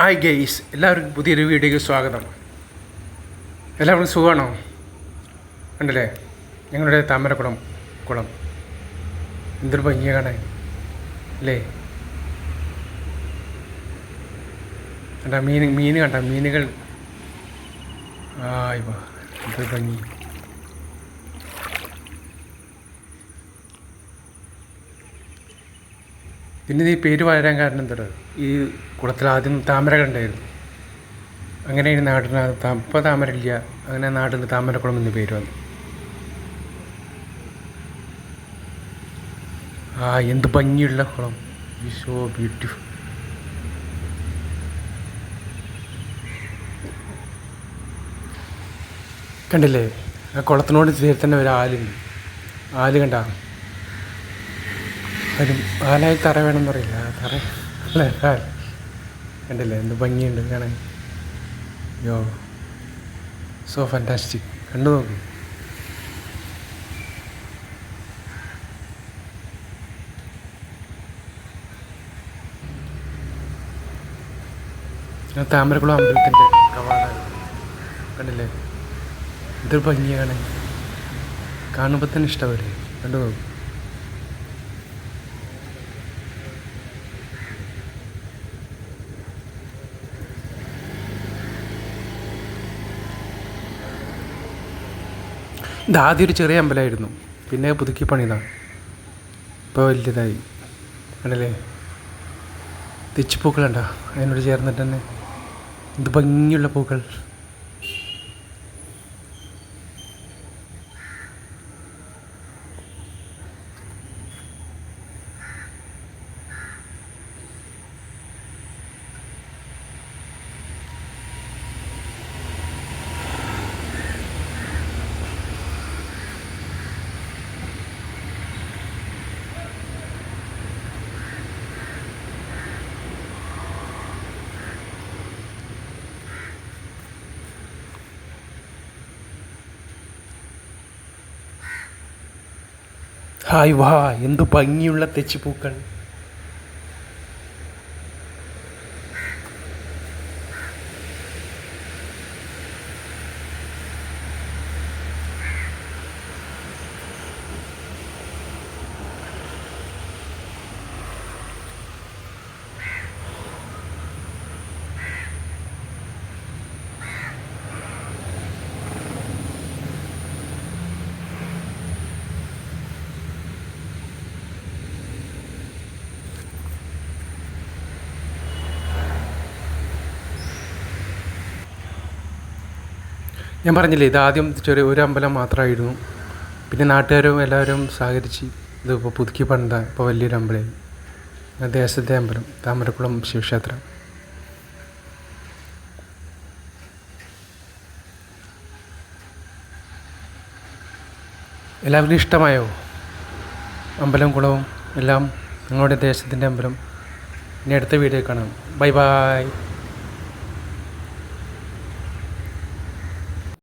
Hi guys എല്ലാവർക്കും പുതിയൊരു വീഡിയോയ്ക്ക് സ്വാഗതം. എല്ലാവർക്കും സുഖമാണോ? ഉണ്ടല്ലേ ഞങ്ങളുടെ താമരക്കുളം കുളം. എന്തൊരു ഭംഗിയ കാണാൻ. അല്ലേ? കണ്ട മീൻ മീൻ കണ്ട മീനുകൾ. ആയി വാ എന്തൊരു ഭംഗി. പിന്നെ ഈ പേര് വരാൻ കാരണം എന്താണ് ഈ കുളത്തിൽ ആദ്യം താമര ഉണ്ടായിരുന്നു. അങ്ങനെ ഈ നാടിന് ഇപ്പോൾ താമര ഇല്ല. അങ്ങനെ നാടിന് താമരക്കുളം എന്ന് പേര് വന്നു. ആ എന്ത് ഭംഗിയുള്ള കുളം. സോ ബ്യൂട്ടിഫുൾ കണ്ടില്ലേ? ആ കുളത്തിനോട് ചേർത്തന്നെ ഒരു ആലുണ്ട്. ആൽ കണ്ട? ഒരു ആനായി തറ വേണമെന്ന് പറയില്ല തറ. അല്ലേ? കണ്ടില്ലേ? എന്ത് ഭംഗിയുണ്ട് കാണാൻ. യോ. സോ ഫാന്റാസ്റ്റിക് കണ്ടു നോക്ക്. താമരക്കുളം അമ്പലത്തിന്റെ കവാടാണ് കണ്ടില്ലേ? ഇതൊരു ഭംഗിയാണ്. കാണുമ്പോൾ തന്നെ ഇഷ്ടമല്ലേ കണ്ടു നോക്കും. ഇത് ആദ്യം ഒരു ചെറിയ അമ്പലമായിരുന്നു. പിന്നെ പുതുക്കി പണിതാണ് ഇപ്പോൾ വലിയതായി കണ്ടല്ലേ? തെച്ചിപ്പൂക്കളുണ്ടോ അതിനോട് ചേർന്നിട്ട് തന്നെ. ഇത് ഭംഗിയുള്ള പൂക്കൾ. ഹായ് വാ എന്തു ഭംഗിയുള്ള തെച്ചിപ്പൂക്കൾ. ഞാൻ പറഞ്ഞില്ലേ ഇത് ആദ്യം ചെറിയ ഒരു അമ്പലം മാത്രമായിരുന്നു. പിന്നെ നാട്ടുകാരും എല്ലാവരും സഹകരിച്ച് ഇത് ഇപ്പോൾ പുതുക്കി പണിത ഇപ്പോൾ വലിയൊരു അമ്പലമായി ദേശത്തെ അമ്പലം താമരക്കുളം ശിവക്ഷേത്രം. എല്ലാവരും ഇഷ്ടമായോ? അമ്പലം കുളവും എല്ലാം നിങ്ങളുടെ ദേശത്തിന്റെ അമ്പലം. ഇനി അടുത്ത വീഡിയോ കാണാം. Bye bye.